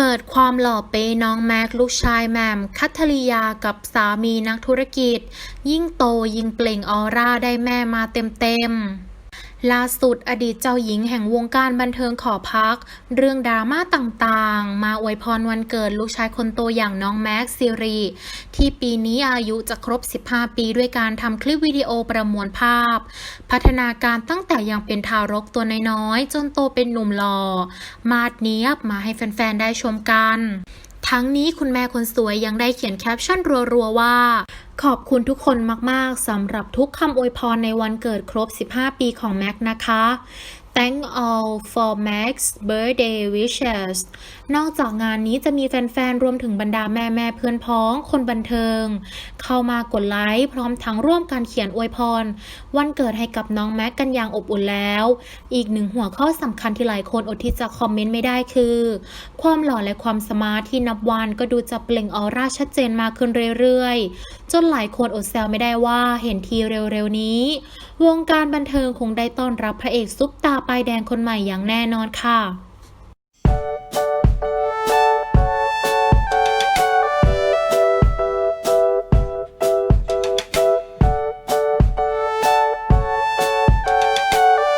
เปิดความหล่อเปน้องแม็กลูกชายแมมคัทธริยากับสามีนักธุรกิจ ยิ่งโตยิ่งเปล่งออร่าได้แม่มาเต็มๆ ล่าสุดอดีตเจ้าหญิงแห่งวงการบันเทิงขอพัก เรื่องดราม่าต่างๆ มาอวยพรวันเกิดลูกชายคนโตอย่างน้องแม็กซ์ซิรี ที่ปีนี้อายุจะครบ 15 ปีด้วยการทำคลิปวิดีโอประมวลภาพ พัฒนาการตั้งแต่ยังเป็นทารกตัวน้อยๆ จนโตเป็นหนุ่มหล่อมาดเนียบมาให้แฟนๆ ได้ชมกัน ทั้งนี้คุณแม่คนสวยยังได้เขียนแคปชั่นรัวๆว่า ขอบคุณทุกคนมาก ๆ สำหรับทุกคำอวยพรในวันเกิดครบ 15 ปีของแม็กนะคะ Thank all for Mac's birthday wishes นอกจากงานนี้จะมีแฟนๆ รวมถึงบรรดาแม่แม่ๆเพื่อนพ้อง คนบันเทิง เข้ามากดไลค์พร้อมทั้งร่วมการเขียนอวยพร วันเกิดให้กับน้องแม็กกันอย่างอบอุ่นแล้ว อีกหนึ่งหัวข้อสำคัญที่หลายคนอดที่จะคอมเมนต์ไม่ได้คือ ความหล่อและความสมาร์ทที่นับวันก็ดูจะเปล่งออร่าชัดเจนมากขึ้นเรื่อยๆ จนหลายคนอดแซวไม่ได้ว่าเห็นทีเร็วๆนี้ วงการบันเทิงคงได้ต้อนรับพระเอกซุปตาปลายแดงคนใหม่อย่างแน่นอนค่ะ